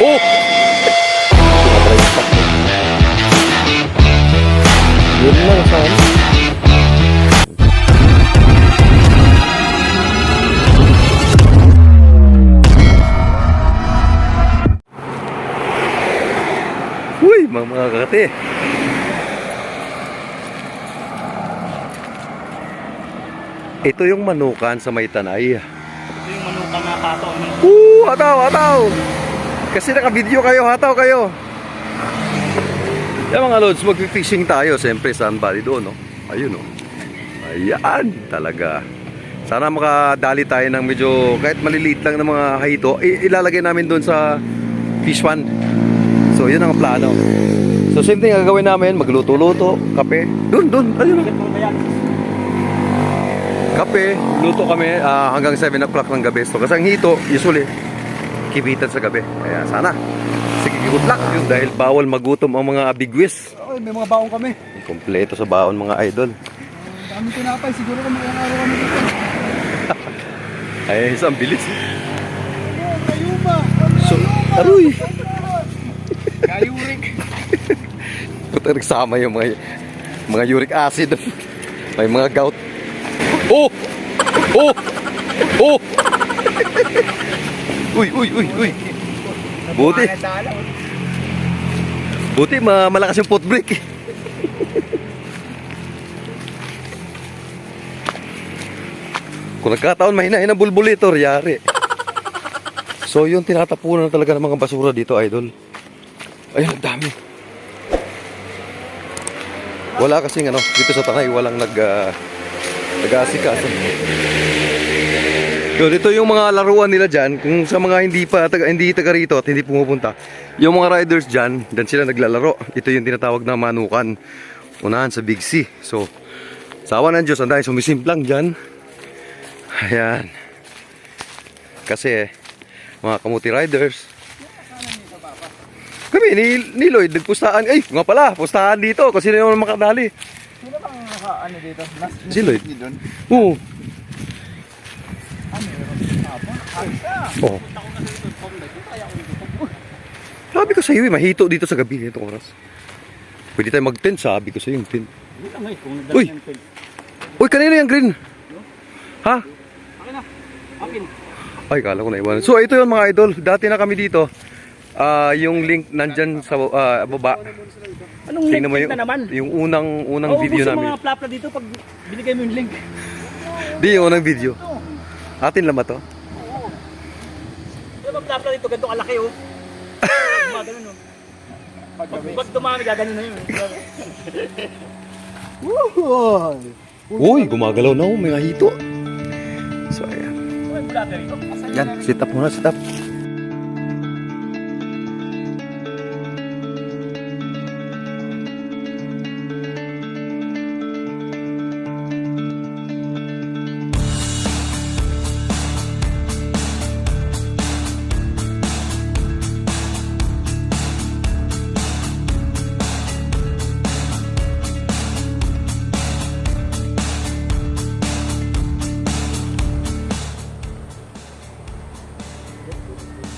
Oh! Yun lang sana. Uy, mga mga kakate. Ito yung manukan sa may tanay. Ito yung manukan na kato. Woo! Hataw, hataw! Kasi naka-video kayo, hataw kayo. Yan mga lods, mag-fishing tayo. Siyempre, saan bali doon, no? Ayun, no? Ayan, talaga. Sana makadali tayo ng medyo, kahit maliliit lang ng mga i- ilalagay namin doon sa fish pond. So, yun ang plano. So, same thing gagawin namin, magluto-luto, kape. Doon, doon, ayun? Kape, luto kami ah, hanggang 7 o'clock ng gabi. So, kasi ang hito, usually, kibitan sa gabi. Kaya sana, sige, good luck yun dahil bawal magutom ang mga bigwis. Oy, may mga baong kami. Kompleto sa baon mga idol. Dami tinapay. Siguro kung ilang araw kami dito. Ay, isang bilis. Kayuma. So, aroy. Kayurik. Puta nagsama yung mga mga uric acid. May mga gout. Oh! Oh! Oh! Uy, uy, uy, uy. Buti. Buti ma malakas yung foot brake. Kung nagkataon mahina-hina bulbulator, yari. So yun, tinatapunan talaga ng mga basura dito, idol. Ayun, ang dami. Wala kasing ano, dito sa Tanay, walang nag, uh, nag-aasikaso. Yun, ito yung mga laruan nila dyan. Kung sa mga hindi pa, taga, hindi taga rito at hindi pumupunta, yung mga riders dyan, dyan sila naglalaro. Ito yung tinatawag na manukan. Unahan sa Big C. So, sa awa ng Diyos, ang dahil sumisimplang dyan. Ayan. Kasi, mga kamuti riders, kami, ni, ni Lloyd, nagpustahan. Ay, nga pala, pustahan dito. Kasi sino naman makadali. Sino bang naka, ano dito? Nas, Si Lloyd. Oo. Oo. Sabi ko sa iyo, eh, mahito dito sa gabi itong oras. Pwede tayo mag-tent, sabi ko sa iyo, yung tent. Uy! Uy, kanina yung green. Ha? Akin na. Akin. Ay, kala ko na iwan. So, ito yung mga idol. Dati na kami dito. Ah, yung link nandyan sa ah, baba. Anong Tingnan mo link yung, na naman? yung unang unang Oo, video gusto namin. mga plapla dito pag binigay mo yung link. Di, yung unang video. Atin lang ba to? Yung mga plapla dito, ganito kalaki oh. Gumagano no. Pag, pag dumami, gaganin na yun. Woo! Uy, gumagalaw na oh, may hito. So, ayan. Yan, sit up muna, sit up.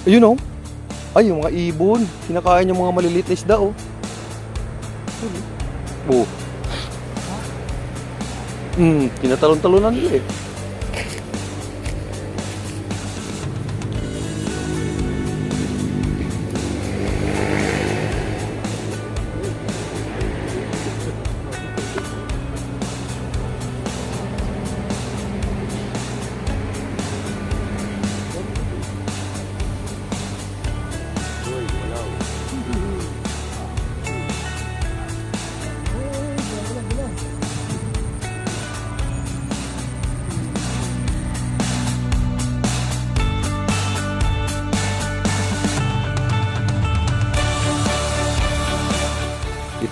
Ayun oh. Ay, yung mga ibon. Kinakain yung mga maliliit na isda oh. Oh. Hmm, tinatalon-talonan nila eh.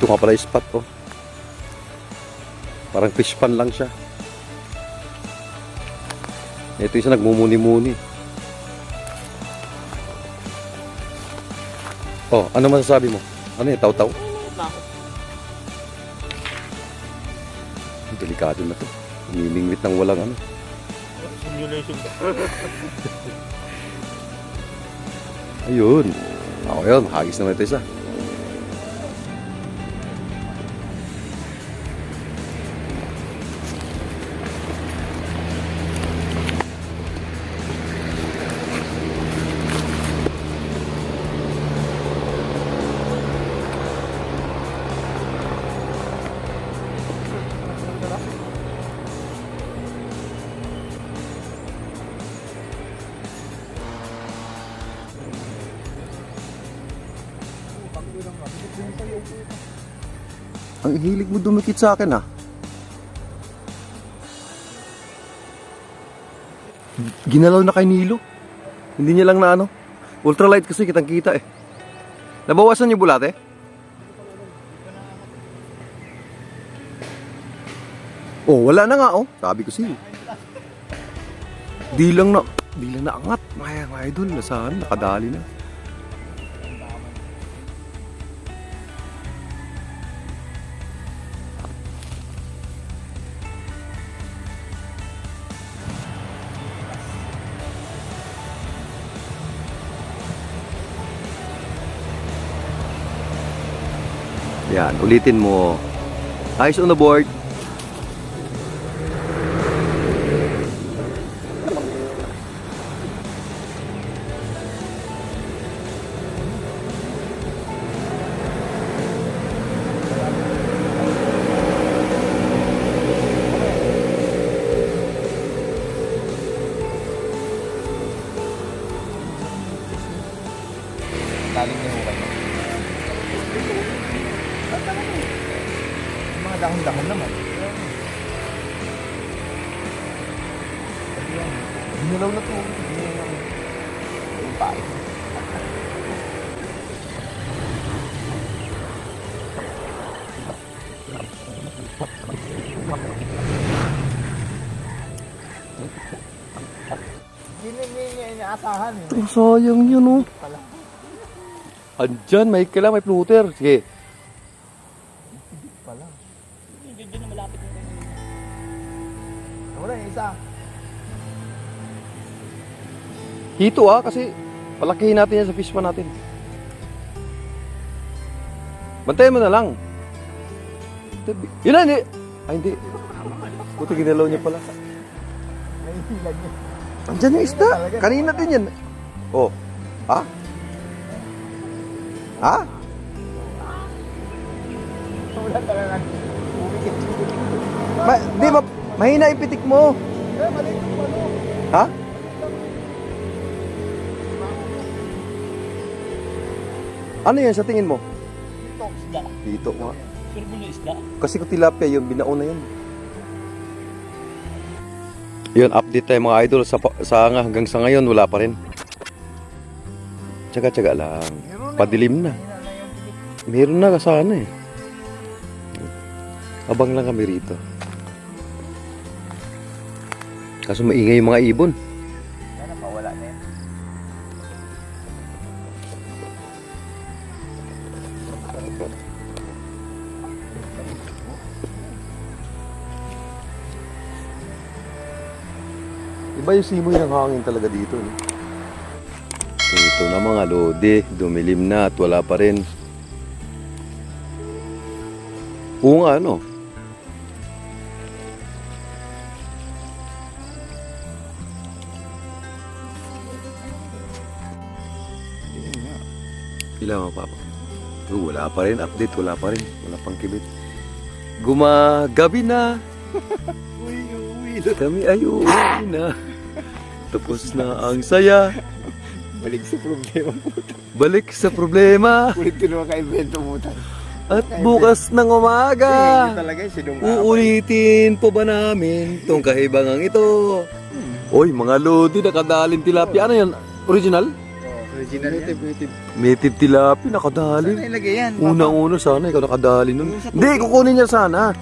Ito nga pala yung spot oh. Parang fish pan lang siya. Ito isa nagmumuni-muni. Oh, ano masasabi mo? Ano yung taw-taw? Delikado na to. Umilingwit ng walang ano. Simulation. Ayun. Ako yun, hagis naman ito isa. Ang hilig mo dumikit sa akin ah. Ginalaw na kay Nilo. Hindi niya lang na ano. Ultralight kasi kitang kita eh. Nabawasan yung bulate? Oh, wala na nga oh. Sabi ko siya. Di lang na, di lang naangat. Mga, mga idol, nasaan? Nakadali na. Yan, ulitin mo. Eyes on the board. Niyo kayo. Yung mga dahon-dahon naman. Ginulaw na to. Ginulaw na Yung. Oh, sayang yun oh. Andyan, may kailangan may flutter. Sige. Wala yung isa. Hito ah, kasi palakihin natin yan sa fish pan natin. Bantayan mo na lang. Yun na, hindi. Ay, hindi. Puti ginalaw niya pala. Nahihilan niya. Andyan yung isda. Kanina din yan. Oh. Ha? Ha? Wala talaga. Ma di, ma mahina yung pitik mo. Eh, maliit yung ano. Ha? Ano yan sa tingin mo? Ito, isda. Dito nga. Na isda. Kasi kung tilapia yun, binao na yun. Yun, update tayo mga idol. Sa, sa nga, hanggang sa ngayon, wala pa rin. Tsaga-tsaga lang. Padilim na. Meron na sana eh. Abang lang kami rito. Kaso maingay yung mga ibon. Sana mawala na yan. Iba yung simoy ng hangin talaga dito. No? Ito na mga lode, dumilim na at wala pa rin. Oo nga, ano? Ilan mga papa? Oh, wala pa rin, update, wala pa rin. Wala pang kibit. Gumagabi na. Uy, uwi. Kami ay uuwi na. Tapos na ang saya. Balik sa problema. Balik sa problema. Ulit ko naman ka-evento mo tayo. At bukas ng umaga. Uulitin po ba namin tong kahibangang ito? Oy, mga lodi, nakadaling tilapia. Ano yan? Original? Original native, native. Native tilapia, nakadali. ilagay yan? Una-una sana, ikaw nakadali nun. Hindi, kukunin niya sana.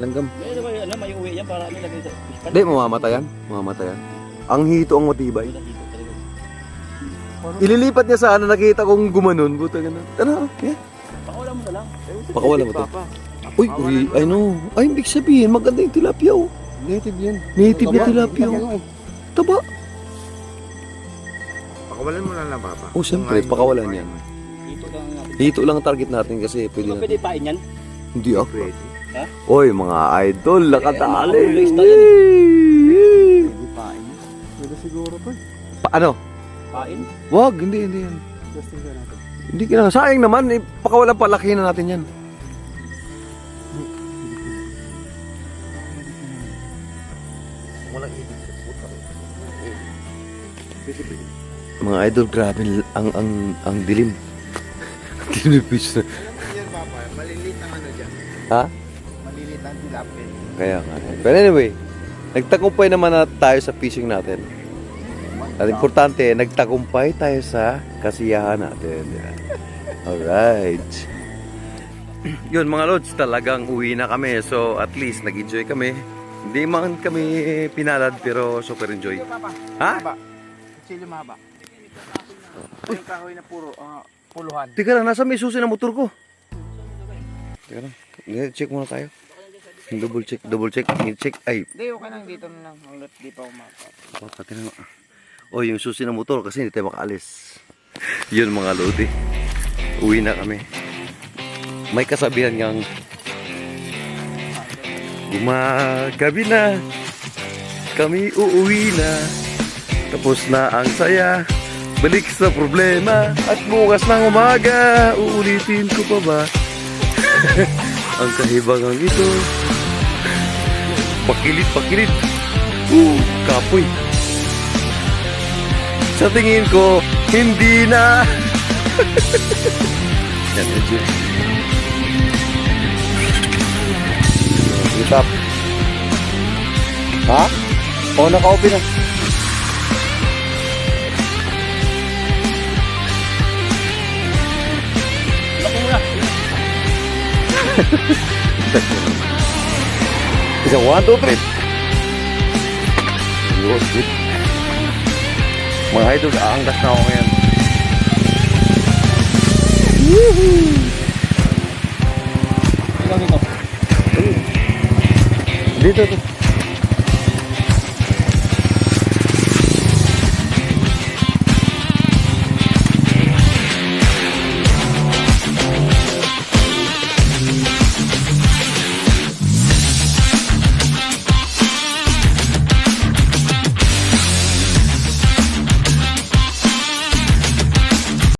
Langgam. Eh, diba, alam, may uwi yan para ano lagay sa fish pan. Hindi, mamamatayan. Mamamatayan. Ang hito ang matibay. Ililipat niya sana, nakita kong gumanon. Buta ganun. Ano? Yeah. Pakawala mo na lang. Pakawala mo to. Uy, uy, I know. Ay, ibig sabihin, maganda yung tilapia, oh. Native yan. Native na tilapia, oh. Taba. Pakawalan mo lang na baba. Oh, siyempre, pakawalan yan. Dito lang natin. Dito lang ang target natin kasi pwede Hindi na. pwede pain yan. Hindi ako. Pwede. Oy, mga idol, nakatali. mga ulis na yan Pwede pain. Pwede siguro to. Pa, ano? Pain? Wag, hindi, hindi yan. Testing ka natin. Hindi ka na. Sayang naman, eh, pakawalan palaki na natin yan. Walang ibig sa puta. Pwede pwede. Mga idol, grabe ang ang ang dilim. Tinipis na. Yan papa, malilit ang ano dyan. Ha? Malilit ang tilapin. Kaya nga. Pero anyway, nagtagumpay naman na tayo sa fishing natin. At importante, nagtagumpay tayo sa kasiyahan natin. Alright. Yun mga lods, talagang uwi na kami. So at least nag-enjoy kami. Hindi man kami pinalad pero super enjoy. Ha? Chili mahaba. Yung kahoy na puro, ah, puluhan. Teka lang, nasa may susi na motor ko. Teka lang, check muna tayo. Double check, double check, check. Ay, Hindi, okay lang dito na lang. Ulit, di pa umapa. Oh, pati na. Oh, yung susi ng motor kasi hindi tayo makaalis. Yun mga lodi. Uwi na kami. May kasabihan ngang Gumagabi na Kami uuwi na Tapos na ang saya Balik sa problema At bukas ng umaga Uulitin ko pa ba Ang kahibangang ito Pakilit, pakilit Uh, kapoy sa tingin ko, hindi na. Yan. Ha? O, naka-open na. Isa, one, two, three. Yun, good. Mga idol, aangkas na ako ngayon. Ito? Dito, to.